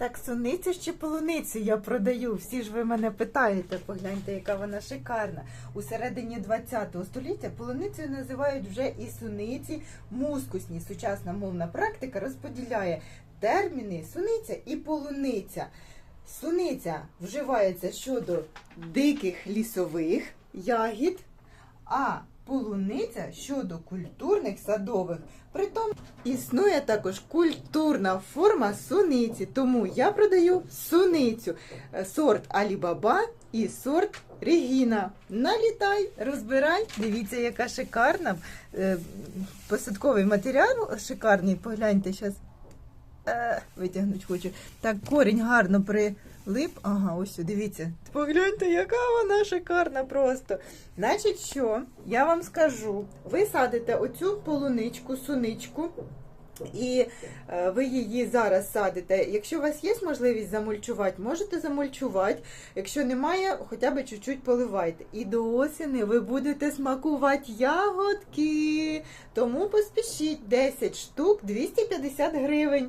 Так, суницю чи полуницю я продаю. Всі ж ви мене питаєте, погляньте, яка вона шикарна. У середині 20 століття полуницею називають вже і суниці, мускусні. Сучасна мовна практика розподіляє терміни суниця і полуниця. Суниця вживається щодо диких лісових ягід, а полуниця щодо культурних садових. Притом існує також культурна форма суниці, тому я продаю суницю, Е, сорт Алібаба і сорт Регіна. Налітай, розбирай. Дивіться, яка шикарна. Е, Посадковий матеріал шикарний. Погляньте зараз. Витягнути хочу. Так, корінь гарно прилип. Ага, ось дивіться. Погляньте, яка вона шикарна просто. Значить, що я вам скажу: ви садите оцю полуничку, суничку. І е, ви її зараз садите. Якщо у вас є можливість замульчувати, можете замульчувати. Якщо немає, хоча б чуть-чуть поливайте. І до осені ви будете смакувати ягодки. Тому поспішіть 10 штук 250 гривень.